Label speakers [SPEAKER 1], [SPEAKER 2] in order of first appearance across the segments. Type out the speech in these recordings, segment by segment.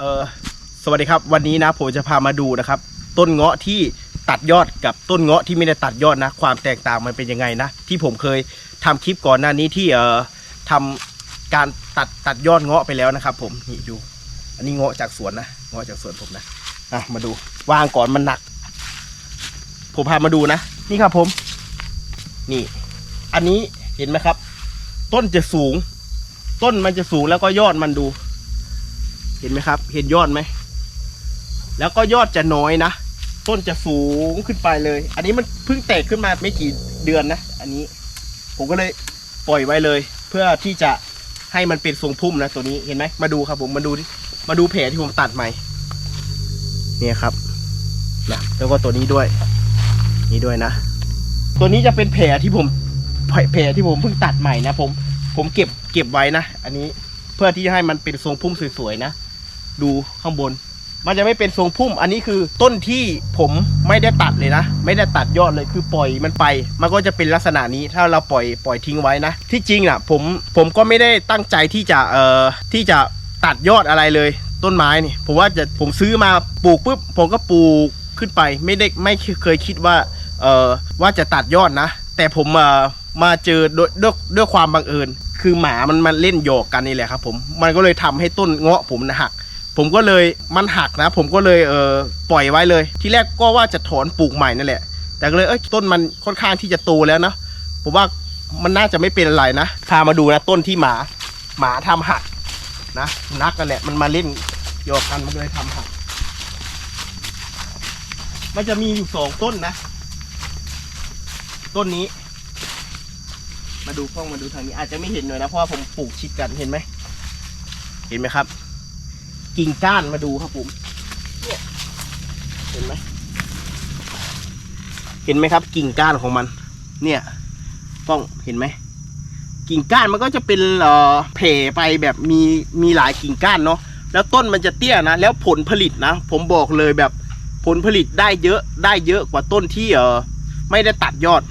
[SPEAKER 1] เออสวัสดีครับ วันนี้นะผมจะพามาดูนะครับ ต้นเงาะที่ตัดยอดกับต้นเงาะที่ไม่ได้ตัดยอดนะ ความแตกต่างมันเป็นยังไงนะ ที่ผมเคยทำคลิปก่อนหน้านี้ที่เอ่อทำการตัดตัดยอดเงาะไปแล้วนะครับ ผมนี่ดู อันนี้เงาะจากสวนนะเงาะจากสวนผมนะอะมาดูวางก่อนมันหนัก ผมพามาดูนะ นี่ครับผม นี่ อันนี้เห็นไหมครับ ต้นจะสูง ต้นมันจะสูงแล้วก็ยอดมันดู เห็นไหมครับ เห็นยอดไหม แล้วก็ยอดจะน้อยนะ ต้นจะสูงขึ้นไปเลย อันนี้มันเพิ่งแตกขึ้นมาไม่กี่เดือนนะ อันนี้ ผมก็เลยปล่อยไว้เลย เพื่อที่จะให้มันเป็นทรงพุ่มนะตัวนี้ เห็นไหม มาดูครับผมมาดูมาดูแผลที่ผมตัดใหม่ เนี่ยครับนะแล้วก็ตัวนี้ด้วย นี่ด้วยนะ ตัวนี้จะเป็นแผลที่ผมแผลแผลที่ผมเพิ่งตัดใหม่นะผม ผมเก็บเก็บไว้นะ อันนี้เพื่อที่จะให้มันเป็นทรงพุ่มสวยๆนะ ดูข้างบน มันจะไม่เป็นทรงพุ่ม อันนี้คือต้นที่ผมไม่ได้ตัดเลยนะ ไม่ได้ตัดยอดเลยคือปล่อยมันไป มันก็จะเป็นลักษณะนี้ถ้าเราปล่อยปล่อยทิ้งไว้นะ ที่จริงอะผมผมก็ไม่ได้ตั้งใจที่จะเอ่อที่จะตัดยอดอะไรเลย ต้นไม้นี่ผมว่าจะผมซื้อมาปลูกปุ๊บผมก็ปลูกขึ้นไปไม่ได้ไม่เคยคิดว่าเอ่อว่าจะตัดยอดนะ แต่ผมเอ่อมาเจอด้วยด้วยด้วยความบังเอิญ คือหมามันมันเล่นโยกกันนี่แหละครับผม มันก็เลยทำให้ต้นเงาะผมนะหัก ผมก็เลยมันหักนะ ผมก็เลยเออปล่อยไว้เลย ที่แรกก็ว่าจะถอนปลูกใหม่นั่นแหละ แต่ก็เลยเอ้ยต้นมันค่อนข้างที่จะโตแล้วนะผมว่ามันน่าจะไม่เป็นอะไรนะพามาดูนะต้นที่หมา หมาทำหักนะนักกันแหละมันมาเล่นโยกกันมันก็เลยทำหัก มันจะมีอยู่สองต้นนะ ต้นนี้ มาดูกล้องมาดูทางนี้อาจจะไม่เห็นหน่อยนะเพราะว่าผมปลูกชิดกันเห็นไหมเห็นไหมครับ กิ่งก้านมาดูครับผมเนี่ยเห็นไหมเห็นไหมครับ กิ่งก้านของมัน เนี่ยกล้องเห็นไหมกิ่งก้านมันก็จะเป็นเอ่อแผ่ไปแบบมีมีหลายกิ่งก้านเนาะแล้วต้นมันจะเตี้ยนะ แล้วผลผลิตนะ ผมบอกเลยแบบผลผลิตได้เยอะได้เยอะกว่าต้นที่เออไม่ได้ตัดยอด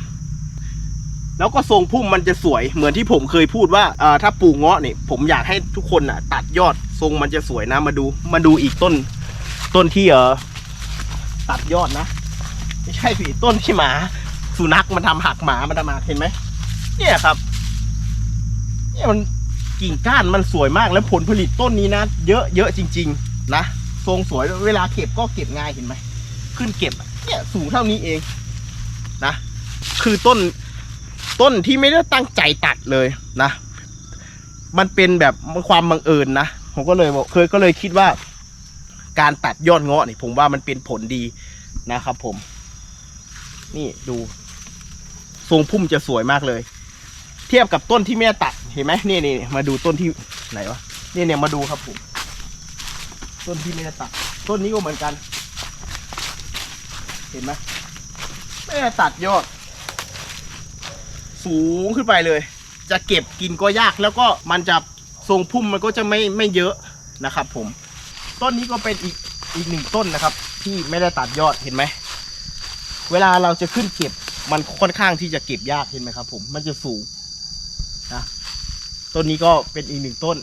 [SPEAKER 1] แล้วก็ทรงพุ่มมันจะสวยเหมือนที่ผมเคยพูดว่าเอ่อถ้าปลูกเงาะเนี่ยผมอยากให้ทุกคนน่ะ ตัดยอด ทรงมันจะสวยนะมาดู มาดูอีกต้น ต้นที่เออตัดยอดนะ ไม่ใช่สิต้นที่หมา สุนัขมันทำหักหมามันทำหักเห็นไหมเนี่ยครับ เนี่ยมันกิ่งก้านมันสวยมากแล้วผลผลิตต้นนี้นะ เยอะเยอะจริง ๆ นะทรงสวยเวลาเก็บก็เก็บง่ายเห็นไหมขึ้นเก็บเนี่ยสูงเท่านี้เองนะคือต้นต้นที่ไม่ได้ตั้งใจตัดเลยนะ มันเป็นแบบความบังเอิญนะ ผมก็เลยเคยก็เลยคิดว่า การตัดยอดเงาะนี่ผมว่ามันเป็นผลดีนะครับ ผม นี่ดู ทรงพุ่มจะสวยมากเลย เทียบกับต้นที่ไม่ตัดเห็นไหมนี่นี่มาดูต้นที่ไหนวะนี่เนี่ยมาดูครับผมต้นที่ไม่ตัด ต้นนี้ก็เหมือนกัน เห็นไหมไม่ตัดยอด สูงขึ้นไปเลย จะเก็บกินก็ยากแล้วก็มันจะ ทรงพุ่มมันก็จะไม่ไม่เยอะนะครับ ผม ต้นนี้ก็เป็นอีกอีกหนึ่งต้นนะครับ ที่ไม่ได้ตัดยอดเห็นไหมเวลาเราจะขึ้นเก็บมันค่อนข้างที่จะเก็บยากเห็นไหมครับ ผมมันจะสูงนะต้นนี้ก็เป็นอีกหนึ่งต้น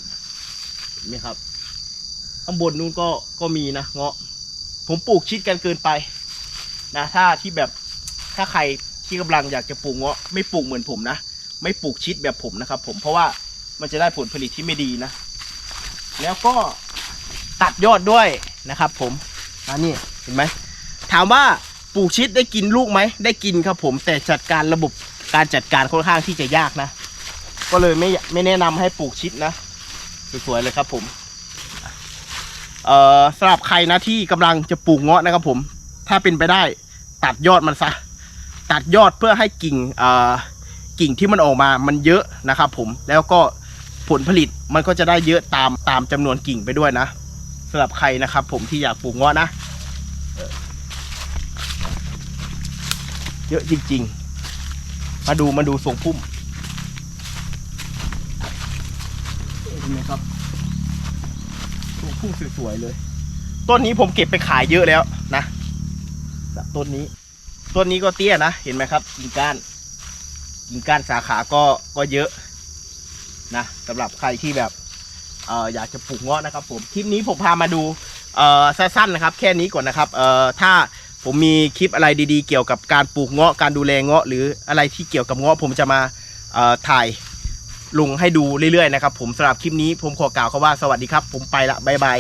[SPEAKER 1] เห็นไหมครับข้างบนนู้นก็ก็มีนะเงาะ ผมปลูกชิดกันเกินไปนะถ้าที่แบบถ้าใครที่กำลังอยากจะปลูกเงาะไม่ปลูกเหมือนผมนะ ไม่ปลูกชิดแบบผมนะครับ ผมเพราะว่า มันจะได้ผลผลิตที่ไม่ดีนะ แล้วก็ตัดยอดด้วยนะครับ ผมอันนี้เห็นไหมถามว่าปลูกชิดได้กินลูกไหมได้กินครับผมแต่จัดการระบบการจัดการค่อนข้างที่จะยากนะ ก็เลยไม่ไม่แนะนำให้ปลูกชิดนะสวยๆเลยครับผมเอ่อสำหรับใครนะที่กำลังจะปลูกเงาะนะครับผม ถ้าเป็นไปได้ตัดยอดมันซะตัดยอดเพื่อให้กิ่งเอ่อกิ่งที่มันออกมามันเยอะนะครับผมแล้วก็ ผลผลิตมันก็จะได้เยอะตามตามจำนวนกิ่งไปด้วยนะสำหรับใครนะครับ ผมที่อยากปลูกเงาะนะเยอะจริง ๆ มาดูมาดูทรงพุ่มเห็นไหมครับถูกพุ่งสวยๆเลย ต้นนี้ผมเก็บไปขายเยอะแล้วนะต้นนี้ ต้นนี้ก็เตี้ยนะ เห็นไหมครับ กิ่งก้าน กิ่งก้านสาขาก็ก็เยอะ นะสำหรับใครที่แบบเอ่ออยากจะปลูกเงาะนะครับผมคลิปนี้ผมพามาดูเอ่อสั้นๆนะครับ แค่นี้ก่อนนะครับเอ่อถ้าผมมีคลิปอะไรดีๆ เกี่ยวกับการปลูกเงาะการดูแลเงาะ หรืออะไรที่เกี่ยวกับเงาะผมจะมาเอ่อถ่ายลงให้ดูเรื่อยๆนะครับผมสำหรับคลิปนี้ผมขอกล่าวคำว่าสวัสดีครับ ผมไปละบ๊ายบาย